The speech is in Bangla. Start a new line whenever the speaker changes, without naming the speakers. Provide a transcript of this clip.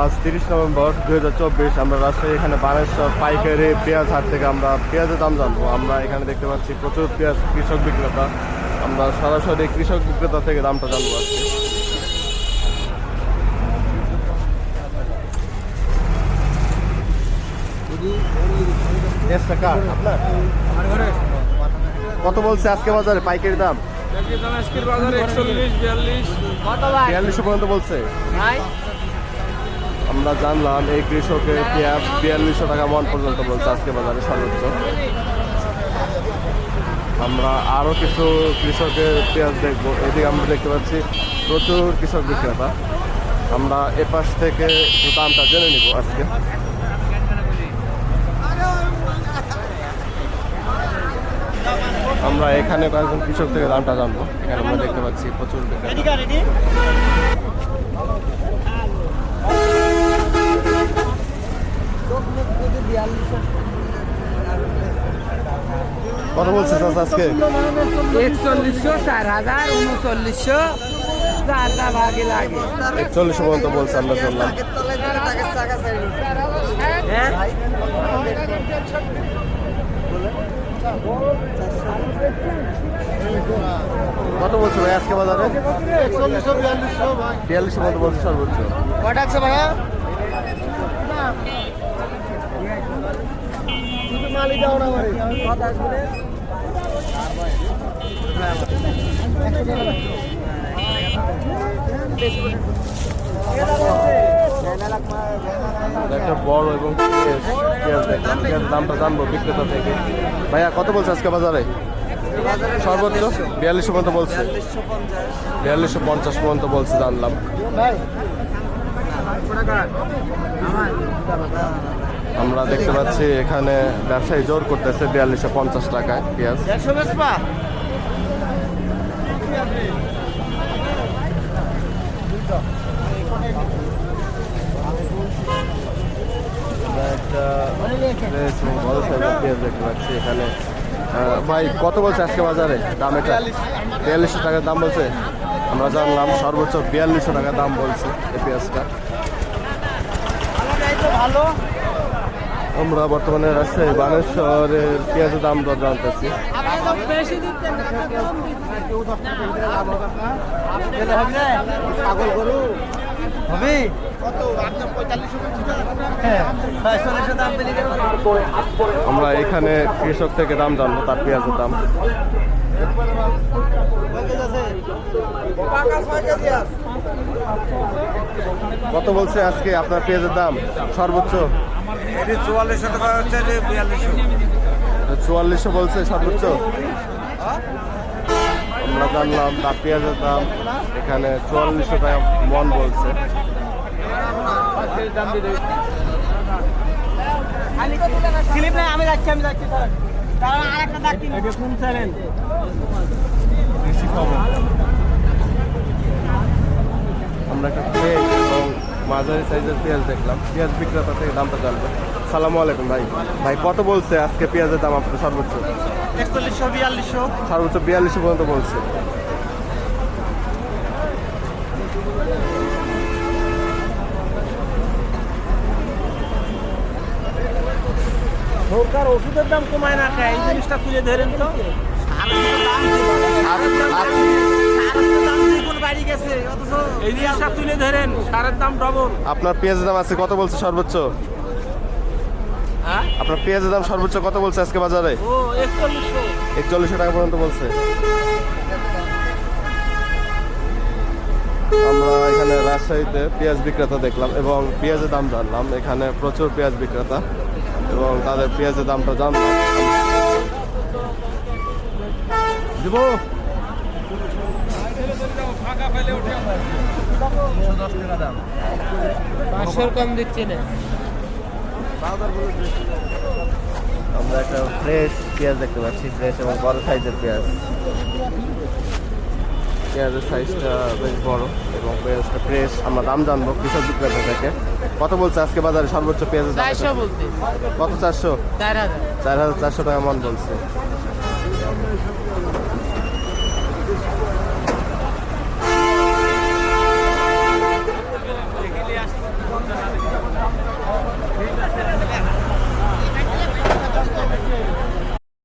আজ তিরিশ নভেম্বর দুই হাজার চব্বিশ আমরা রাজশাহী এখানে বানেশ্বর পাইকারি পেঁয়াজ হাট থেকে আমরা পেঁয়াজের দাম জানব। আমরা এখানে দেখতে পাচ্ছি প্রচুর পেঁয়াজ কৃষক বিক্রেতা। আমরা সরাসরি কৃষক বিক্রেতা থেকে দামটা জানব আজকে? কত বলছে আজকে বাজারে পাইকারি দাম?
বিয়াল্লিশ।
বিয়াল্লিশশো পর্যন্ত বলছে। আমরা জানলাম এই কৃষকের পেঁয়াজ বিয়াল্লিশশো টাকা মন পর্যন্ত বলছে আজকে বাজারে সর্বোচ্চ। আমরা আরও কিছু কৃষকের পেঁয়াজ দেখব। এদিকে আমরা দেখতে পাচ্ছি প্রচুর কৃষক বিক্রেতা। আমরা এপাশ থেকে দামটা জেনে নিব আজকে। আমরা এখানে কয়েকজন কৃষক থেকে দামটা জানব। এখানে আমরা দেখতে পাচ্ছি প্রচুর বিক্রেতা। কত বলছে চাচা আজকে?
একচল্লিশশো চার হাজার উনচল্লিশশো ভাগে লাগে।
একচল্লিশশো পর্যন্ত বলছে আমরা
হ্যাঁ
কত বলছে ভাই আজকে বাজারে? বিয়াল্লিশশো মতো বলছে সর্বোচ্চ।
কটা আছে ভাইয়া?
একটা বড় এবং দামটা জানব বিক্রেতা থেকে। ভাইয়া কত বলছে আজকে বাজারে? সর্বোচ্চ? বিয়াল্লিশশো পর্যন্ত বলছে। বিয়াল্লিশশো পঞ্চাশ পর্যন্ত বলছে জানলাম। আমরা দেখতে পাচ্ছি এখানে ব্যবসায়ী জোর করতেছে বিয়াল্লিশশো পঞ্চাশ টাকায় পেঁয়াজ। এখানে। ভাই, কত বলছে আজকে বাজারে দাম এটা? বিয়াল্লিশশো টাকার দাম বলছে? আমরা জানলাম সর্বোচ্চ বিয়াল্লিশশো টাকার দাম বলছে এই পেঁয়াজটা।
ভালো।
আমরা বর্তমানে রাজশাহী বানেশ্বরের পেঁয়াজের দাম দর জানতেছি। আমরা এখানে কৃষক থেকে দাম জানব, তার পেঁয়াজের দাম। কত বলছে আজকে আপনার পেঁয়াজের দাম? সর্বোচ্চ।
চুয়াল্লিশশো টাকা হচ্ছে বিয়াল্লিশশো।
চুয়াল্লিশশো বলছে সর্বোচ্চ আমরা জানলাম তার পেঁয়াজের দাম এখানে চুয়াল্লিশশো টাকা মন বলছে।
আমি যাচ্ছি কোন। চ্যানেল
আমরা একটা মাঝারি সাইজের পেঁয়াজ দেখলাম। পেঁয়াজ বিক্রেতা থেকে দামটা জানব। সালামু আলাইকুম ভাই। ভাই কত বলছে আজকে পেঁয়াজের দাম আপনার সর্বোচ্চ?
একচল্লিশশো বিয়াল্লিশশো।
সর্বোচ্চ বিয়াল্লিশশো পর্যন্ত বলছে।
সরকার ওষুধের দাম কমায় না খায় এই জিনিসটা তুলে ধরেন তো। এই জিনিসটা তুলে ধরেন সারের দাম ডবল।
আপনার পেঁয়াজের দাম আছে কত বলছে সর্বোচ্চ?
হ্যাঁ?
আপনার পেঁয়াজের দাম সর্বোচ্চ কত বলছে আজকে বাজারে?
ও একচল্লিশশো।
টাকা পর্যন্ত বলছে। আমরা এখানে রাজশাহীতে পেঁয়াজ বিক্রেতা দেখলাম এবং পেঁয়াজের দাম জানলাম। এখানে প্রচুর পেঁয়াজ বিক্রেতা এবং তাদের পেঁয়াজের দামটা জানলাম। দিব
পাঁচশোর কম দিচ্ছে না।
আমরা একটা ফ্রেশ পেঁয়াজ দেখতে পাচ্ছি ফ্রেশ এবং বড় সাইজের পেঁয়াজ। পেঁয়াজের সাইজটা বেশ বড় এবং পেঁয়াজটা ফ্রেশ আমরা দাম জানব কৃষক বিক্রেতা থেকে। কত বলছে আজকে বাজারে সর্বোচ্চ পেঁয়াজের দাম?
চারশো
কত চারশো?
চার হাজার।
চার হাজার চারশো টাকা মন বলছে।